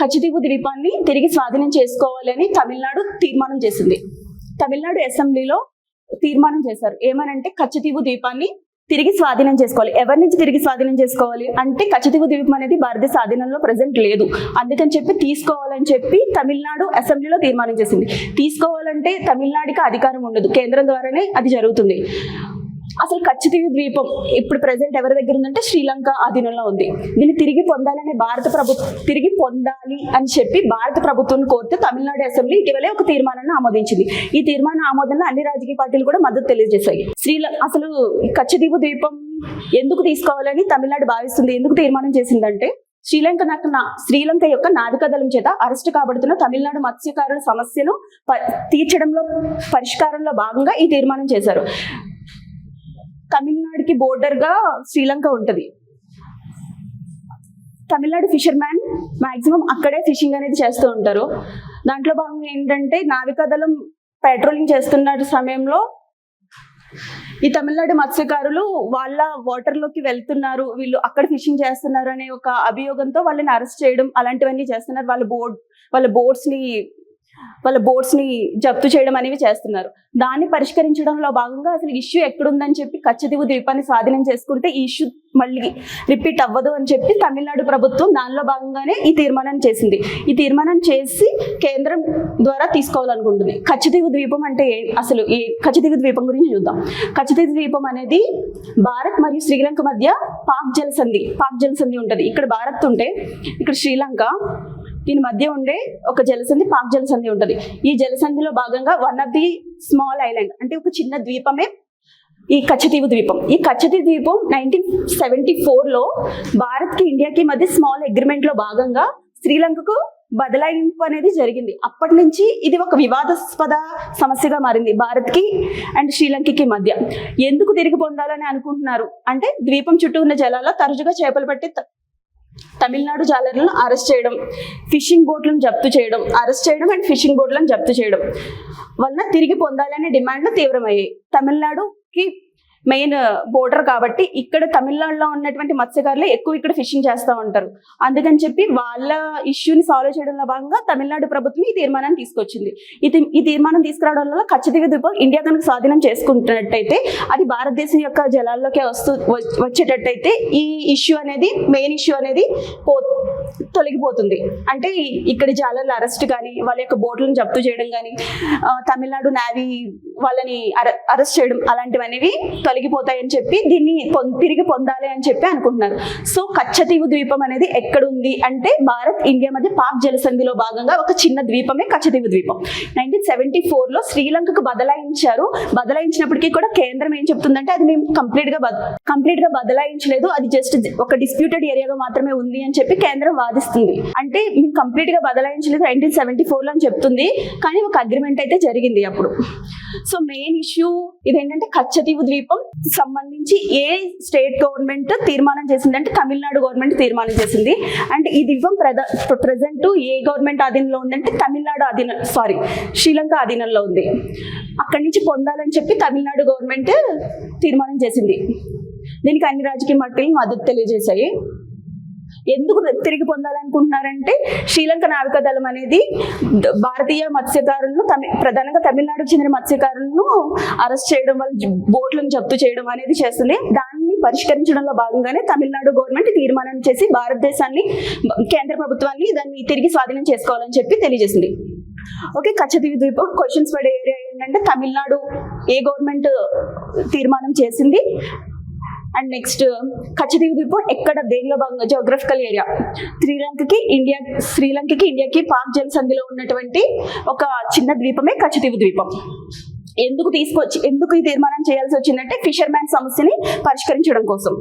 కచ్చిదీపు ద్వీపాన్ని తిరిగి స్వాధీనం చేసుకోవాలని తమిళనాడు తీర్మానం చేసింది. తమిళనాడు అసెంబ్లీలో తీర్మానం చేశారు. ఏమనంటే కచ్చిదీపు ద్వీపాన్ని తిరిగి స్వాధీనం చేసుకోవాలి. ఎవరి నుంచి తిరిగి స్వాధీనం చేసుకోవాలి? అంటే కచ్చతీవు ద్వీపం అనేది భారతదేశ స్వాధీనంలో ప్రజెంట్ లేదు. అందుకని చెప్పి తీసుకోవాలని చెప్పి తమిళనాడు అసెంబ్లీలో తీర్మానం చేసింది. తీసుకోవాలంటే తమిళనాడుకి అధికారం ఉండదు. కేంద్రం ద్వారానే అది జరుగుతుంది. అసలు కచ్చతీవి ద్వీపం ఇప్పుడు ప్రజెంట్ ఎవరి దగ్గర ఉందంటే శ్రీలంక ఆధీనంలో ఉంది. దీన్ని తిరిగి పొందాలనే భారత ప్రభుత్వం తిరిగి పొందాలి అని చెప్పి భారత ప్రభుత్వం కోరితే తమిళనాడు అసెంబ్లీ ఇటీవలే ఒక తీర్మానాన్ని ఆమోదించింది. ఈ తీర్మాన ఆమోదంలో అన్ని రాజకీయ పార్టీలు కూడా మద్దతు తెలియజేశాయి. శ్రీలంక అసలు కచ్చదీపు ద్వీపం ఎందుకు తీసుకోవాలని తమిళనాడు భావిస్తుంది ఎందుకు తీర్మానం చేసిందంటే శ్రీలంక నాకు నా శ్రీలంక యొక్క నావికాదళం చేత అరెస్ట్ కాబడుతున్న తమిళనాడు మత్స్యకారుల సమస్యను ప- తీర్చడంలో పరిష్కారంలో భాగంగా ఈ తీర్మానం చేశారు. తమిళనాడుకి బోర్డర్గా శ్రీలంక ఉంటది. తమిళనాడు ఫిషర్ మ్యాన్ మాక్సిమం అక్కడే ఫిషింగ్ అనేది చేస్తూ ఉంటారు. దాంట్లో భాగంగా ఏంటంటే నావికాదళం పెట్రోలింగ్ చేస్తున్న సమయంలో ఈ తమిళనాడు మత్స్యకారులు వాళ్ళ వాటర్లోకి వెళ్తున్నారు. వీళ్ళు అక్కడ ఫిషింగ్ చేస్తున్నారు అనే ఒక అభియోగంతో వాళ్ళని అరెస్ట్ చేయడం అలాంటివన్నీ చేస్తున్నారు. వాళ్ళ బోర్డ్ వాళ్ళ బోట్స్ని వాళ్ళ బోర్డ్స్ని జప్తు చేయడం అనేవి చేస్తున్నారు. దాన్ని పరిష్కరించడంలో భాగంగా అసలు ఇష్యూ ఎక్కడుందని చెప్పి కచ్చదీవు ద్వీపాన్ని స్వాధీనం చేసుకుంటే ఈ ఇష్యూ మళ్ళీ రిపీట్ అవ్వదు అని చెప్పి తమిళనాడు ప్రభుత్వం దానిలో భాగంగానే ఈ తీర్మానం చేసింది. ఈ తీర్మానం చేసి కేంద్రం ద్వారా తీసుకోవాలనుకుంటుంది. కచ్చదీవు ద్వీపం అంటే అసలు ఈ కచ్చదీవు ద్వీపం గురించి చూద్దాం. కచ్చదీవు ద్వీపం అనేది భారత్ మరియు శ్రీలంక మధ్య పాక్ జలసంధి పాక్ జలసంధి ఉంటుంది. ఇక్కడ భారత్ ఉంటే ఇక్కడ శ్రీలంక దీని మధ్య ఉండే ఒక జలసంధి పాక్ జలసంధి ఉంటుంది. ఈ జలసంధిలో భాగంగా one of the small island అంటే ఒక చిన్న ద్వీపమే ఈ కచ్చతీవు ద్వీపం. ఈ కచ్చతీవు ద్వీపం నైన్టీన్ సెవెంటీ ఫోర్లో భారత్కి ఇండియాకి మధ్య స్మాల్ అగ్రిమెంట్లో భాగంగా శ్రీలంకకు బదలాయింపు అనేది జరిగింది. అప్పటి నుంచి ఇది ఒక వివాదాస్పద సమస్యగా మారింది భారత్కి అండ్ శ్రీలంకకి మధ్య. ఎందుకు తిరిగి పొందాలని అనుకుంటున్నారు? అంటే ద్వీపం చుట్టూ ఉన్న జలాల్లో తరచుగా చేపలు పట్టి తమిళనాడు జాలర్లను అరెస్ట్ చేయడం ఫిషింగ్ బోట్లను జప్తు చేయడం అరెస్ట్ చేయడం అండ్ ఫిషింగ్ బోట్లను జప్తు చేయడం వలన తిరిగి పొందాలనే డిమాండ్లు తీవ్రమయ్యాయి. తమిళనాడుకి మెయిన్ బోర్డర్ uh, కాబట్టి ఇక్కడ తమిళనాడులో ఉన్నటువంటి మత్స్యకారులు ఎక్కువ ఇక్కడ ఫిషింగ్ చేస్తూ ఉంటారు. అందుకని చెప్పి వాళ్ళ ఇష్యూని సాల్వ్ చేయడంలో భాగంగా తమిళనాడు ప్రభుత్వం ఈ తీర్మానాన్ని తీసుకొచ్చింది. ఇది ఈ తీర్మానం తీసుకురావడం వల్ల కచ్చదిగ ద్వీపం ఇండియా కనుక స్వాధీనం చేసుకుంటున్నట్టయితే అది భారతదేశం యొక్క జలాల్లోకి వస్తూ వచ్చేటట్టయితే ఈ ఇష్యూ అనేది మెయిన్ ఇష్యూ అనేది పో తొలగిపోతుంది. అంటే ఇక్కడ జాలర్లు జాలర్ల అరెస్ట్ కానీ వాళ్ళ యొక్క బోట్లను జప్తు చేయడం కానీ తమిళనాడు నావీ వాళ్ళని అరెస్ట్ చేయడం అలాంటివనేవి తొలగిపోతాయని చెప్పి దీన్ని పొం- తిరిగి పొందాలి అని చెప్పి అనుకుంటున్నారు. సో కచ్చతీవు ద్వీపం అనేది ఎక్కడుంది అంటే భారత్ ఇండియా మధ్య పాక్ జలసంధిలో భాగంగా ఒక చిన్న ద్వీపమే కచ్చతీవు ద్వీపం. నైన్టీన్ సెవెంటీ లో శ్రీలంకకు బదలాయించారు. బదలాయించినప్పటికీ కూడా కేంద్రం ఏం చెప్తుందంటే అది మేము కంప్లీట్గా కంప్లీట్గా బదలాయించలేదు. అది జస్ట్ ఒక డిస్ప్యూటెడ్ ఏరియాగా మాత్రమే ఉంది అని చెప్పి కేంద్రం వాదిస్తుంది అంటే మీకు కంప్లీట్గా బదలాయించలేదు నైన్టీన్ సెవెంటీ లో అని చెప్తుంది కానీ ఒక అగ్రిమెంట్ అయితే జరిగింది అప్పుడు. సో మెయిన్ ఇష్యూ ఇదేంటంటే కచ్చతీవు ద్వీపం సంబంధించి ఏ స్టేట్ గవర్నమెంట్ తీర్మానం చేసింది అంటే తమిళనాడు గవర్నమెంట్ తీర్మానం చేసింది. అండ్ ఈ ద్వీపం ప్రజెంట్ ఏ గవర్నమెంట్ ఆధీనంలో ఉందంటే తమిళనాడు ఆధీన సారీ శ్రీలంక ఆధీనంలో ఉంది. అక్కడి నుంచి పొందాలని చెప్పి తమిళనాడు గవర్నమెంట్ తీర్మానం చేసింది. దీనికి అన్ని రాజకీయ మట్టి మద్దతు తెలియజేశాయి. ఎందుకు తిరిగి పొందాలనుకుంటున్నారంటే శ్రీలంక నావికాదళం అనేది భారతీయ మత్స్యకారులను తమి ప్రధానంగా తమిళనాడుకు చెందిన మత్స్యకారులను అరెస్ట్ చేయడం వల్ల బోట్లను జప్తు చేయడం అనేది చేస్తుంది దాన్ని పరిష్కరించడంలో భాగంగానే తమిళనాడు గవర్నమెంట్ తీర్మానం చేసి భారతదేశాన్ని కేంద్ర ప్రభుత్వాన్ని దాన్ని తిరిగి స్వాధీనం చేసుకోవాలని చెప్పి తెలియజేసింది. ఓకే కచ్చదీవి ద్వీపం క్వశ్చన్స్ పడే ఏరియా ఏంటంటే తమిళనాడు ఏ గవర్నమెంట్ తీర్మానం చేసింది? అండ్ నెక్స్ట్ కచ్చదీవి ద్వీపం ఎక్కడ దేనిలో భాగంగా? జోగ్రఫికల్ ఏరియా శ్రీలంకకి ఇండియా శ్రీలంకకి ఇండియాకి పాక్ జలసంధిలో ఉన్నటువంటి ఒక చిన్న ద్వీపమే కచ్చదీవి ద్వీపం. ఎందుకు తీసుకొచ్చి ఎందుకు ఈ తీర్మానం చేయాల్సి వచ్చిందంటే ఫిషర్ మ్యాన్ సమస్యని పరిష్కరించడం కోసం.